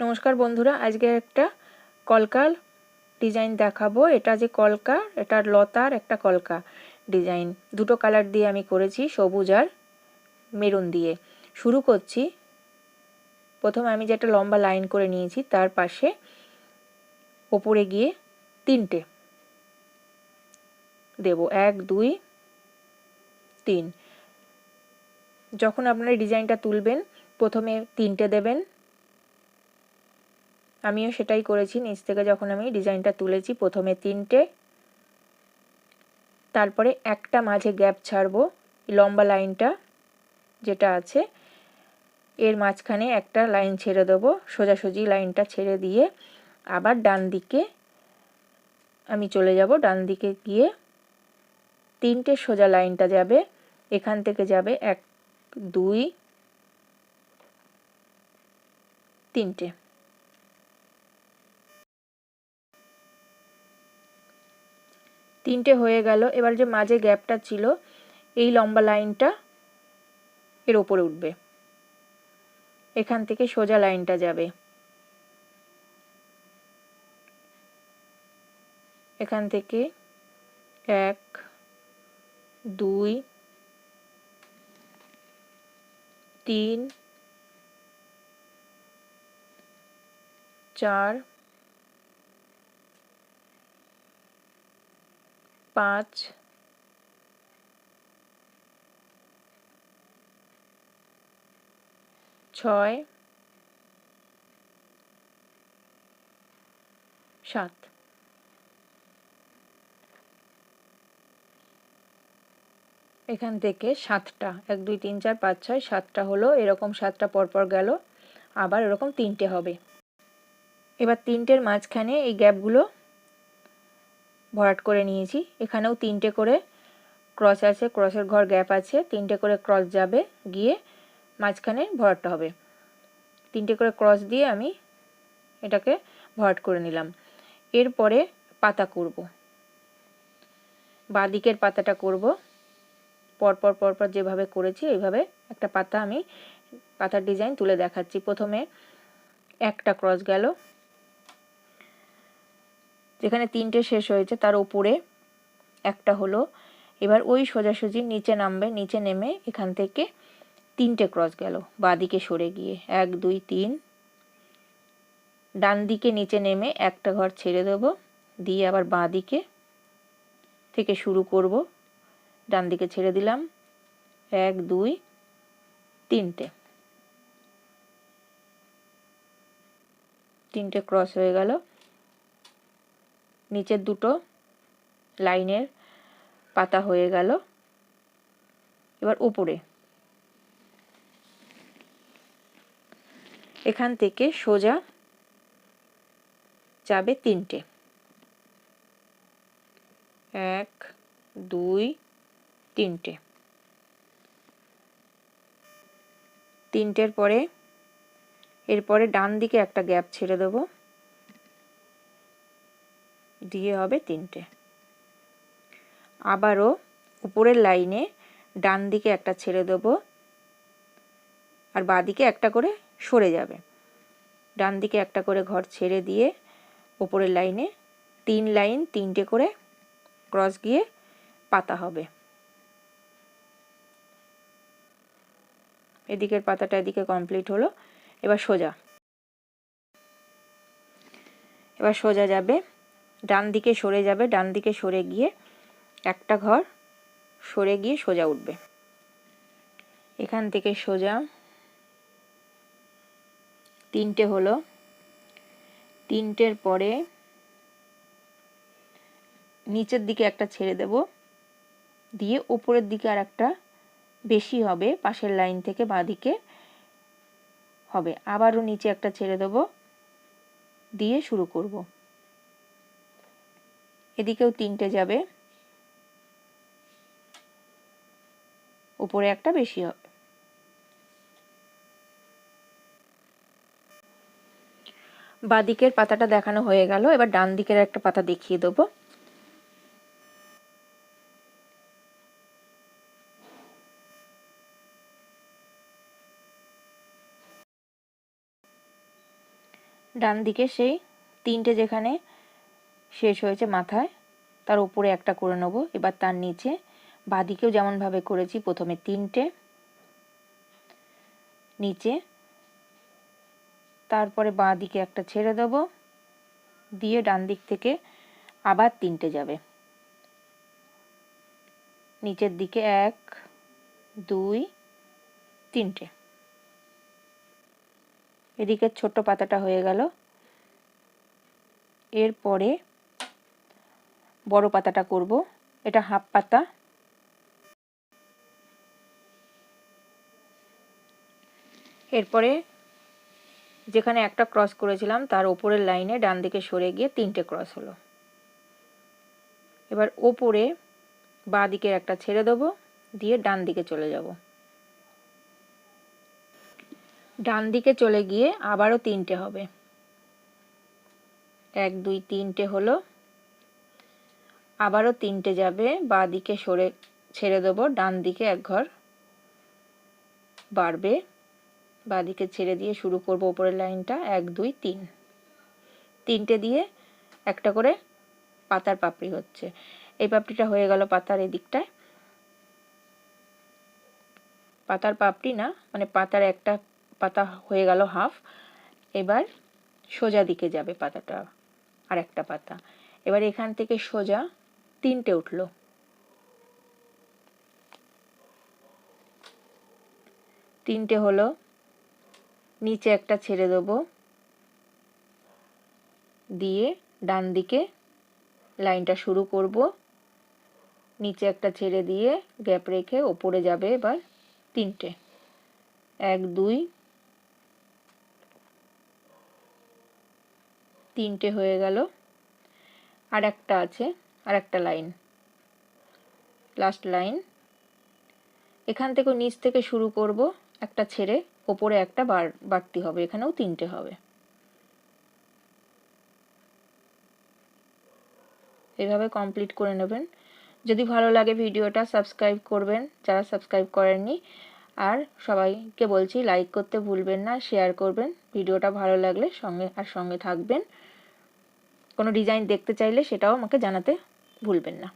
নমস্কার বন্ধুরা, আজকে একটা কলকার ডিজাইন দেখাবো। এটা যে কলকা এটা লতার একটা কলকা ডিজাইন। দুটো কালার দিয়ে আমি করেছি, সবুজ আর মেরুন দিয়ে। শুরু করছি। প্রথমে আমি যেটা লম্বা লাইন করে নিয়েছি, তার পাশে ওপরে গিয়ে তিনটে দেব। এক, দুই, তিন। যখন আপনারা ডিজাইনটা তুলবেন, প্রথমে তিনটে দেবেন। আমিও সেটাই করেছি। নিচ থেকে যখন আমি ডিজাইনটা তুলেছি, প্রথমে তিনটে, তারপরে একটা মাঝে গ্যাপ ছাড়বো লম্বা লাইনটা যেটা আছে, এর মাঝখানে একটা লাইন ছেড়ে দেবো, সোজাসুজি লাইনটা ছেড়ে দিয়ে আবার ডান দিকে আমি চলে যাব, ডান দিকে গিয়ে তিনটে সোজা লাইনটা যাবে, এখান থেকে যাবে এক, দুই, তিনটে। তিনটে হয়ে গেল। এবার যে মাঝে গ্যাপটা ছিল, এই লম্বা লাইনটা এর ওপরে উঠবে। এখান থেকে সোজা লাইনটা যাবে। এখান থেকে এক, দুই, তিন, চার পাঁচ। ছয়। সাত। এখান থেকে সাতটা। এক, দুই, তিন, চার, পাঁচ, ছয়, সাতটা হলো, এরকম সাতটা পরপর গেল। আবার এরকম তিনটে হবে। এবার তিনটের মাঝখানে এই গ্যাপগুলো ভরাট করে নিয়েছি। এখানেও তিনটে করে ক্রস আছে, ক্রসের ঘর গ্যাপ আছে, তিনটে করে ক্রস যাবে, গিয়ে মাঝখানে ভরাটটা হবে। তিনটে করে ক্রস দিয়ে আমি এটাকে ভরাট করে নিলাম। এরপরে পাতা করব। বাদিকের পাতাটা করব। পরপর পরপর যেভাবে করেছি, এইভাবে একটা পাতা আমি, পাতার ডিজাইন তুলে দেখাচ্ছি। প্রথমে একটা ক্রস গেল যেখানে তিনটে শেষ হয়েছে, তার উপরে একটা হলো, এবার ওই সোজাসুজি নিচে নামবে, নিচে নেমে এখান থেকে তিনটে ক্রস গেল, বাঁদিকে সরে গিয়ে। এক, দুই, তিন। ডান দিকে নিচে নেমে একটা ঘর ছেড়ে দেব, দিয়ে আবার বাঁ দিকে থেকে শুরু করব। ডান দিকে ছেড়ে দিলাম। এক, দুই, তিনটে। তিনটে ক্রস হয়ে গেল। নিচের দুটো লাইনের পাতা হয়ে গেল। এবার উপরে। এখান থেকে সোজা যাবে তিনটে। এক, দুই, তিনটে। তিনটের পরে, এরপরে ডান দিকে একটা গ্যাপ ছেড়ে দেবো। দিয়ে হবে তিনটে। আবারও উপরের লাইনে ডান দিকে একটা ছেড়ে দেবো আর বাদিকে একটা করে সরে যাবে। ডান দিকে একটা করে ঘর ছেড়ে দিয়ে ওপরের লাইনে তিন লাইন তিনটে করে ক্রস গিয়ে পাতা হবে। এদিকের পাতাটা এদিকে কমপ্লিট হলো। এবার সোজা। এবার সোজা যাবে ডান দিকে সরে যাবে ডান দিকে সরে গিয়ে একটা ঘর, সরে গিয়ে সোজা উঠবে। এখান থেকে সোজা তিনটে হলো। তিনটের পরে নিচের দিকে একটা ছেড়ে দেব। দিয়ে ওপরের দিকে আর একটা বেশি হবে, পাশের লাইন থেকে বাঁদিকে হবে। আবারও নিচে একটা ছেড়ে দেব। দিয়ে শুরু করব। এদিকেও তিনটে যাবে। উপরে একটা বেশি হবে বাদিকের পাতাটা দেখানো হয়ে গেল, এবার ডান দিকের একটা পাতা দেখিয়ে দেবো। ডান দিকে সেই তিনটে যেখানে শেষ হয়েছে মাথায়। তার উপরে একটা করে নেব। এবার তার নিচে বাদিকেও যেমনভাবে করেছি প্রথমে তিনটে। নিচে তারপরে বাঁ দিকে একটা ছেড়ে দেব। দিয়ে ডান দিক থেকে আবার তিনটে যাবে। নিচের দিকে এক, দুই, তিনটে। এদিকে ছোট্ট পাতাটা হয়ে গেল। এরপরে বড় পাতাটা করব। এটা হাফ পাতা। এরপরে যেখানে একটা ক্রস করেছিলাম, তার ওপরের লাইনে ডান দিকে সরে গিয়ে তিনটে ক্রস হলো। এবার ওপরে বাঁ দিকের একটা ছেড়ে দেবো, দিয়ে ডান দিকে চলে যাব। ডান দিকে চলে গিয়ে আবারও তিনটে হবে। এক, দুই, তিনটে হলো। আবারও তিনটে যাবে বাঁ দিকে সরে ছেড়ে দেবো ডান দিকে এক ঘর বাড়বে। বাঁ দিকে ছেড়ে দিয়ে শুরু করব ওপরের লাইনটা, এক, দুই, তিন। তিনটে দিয়ে একটা করে পাতার পাপড়ি হচ্ছে। এই পাপড়িটা হয়ে গেল পাতার এদিকটায়। পাতার পাপড়ি না মানে পাতার একটা পাতা হয়ে গেল হাফ। এবার সোজা দিকে যাবে পাতাটা আর একটা পাতা। এবার এখান থেকে সোজা তিনটে উঠল। তিনটে হলো, নিচে একটা ছেড়ে দেবো, দিয়ে ডান দিকে লাইনটা শুরু করব, নিচে একটা ছেড়ে দিয়ে গ্যাপ রেখে ওপরে যাবে এবার তিনটে। এক, দুই, তিনটে হয়ে গেল। আর একটা আছে। আর একটা লাইন। লাস্ট লাইন এখান থেকে নিচ থেকে শুরু করব, একটা ছেড়ে, ওপরে একটা বাড়তি হবে, এখানেও তিনটে হবে। এভাবে কমপ্লিট করে নেবেন। যদি ভালো লাগে ভিডিওটা সাবস্ক্রাইব করবেন, যারা সাবস্ক্রাইব করেননি। আর সবাইকে বলছি লাইক করতে ভুলবেন না শেয়ার করবেন। ভিডিওটা ভালো লাগলে সঙ্গে, আর সঙ্গে থাকবেন। কোনো ডিজাইন দেখতে চাইলে সেটাও আমাকে জানাতে ভুলবেন না।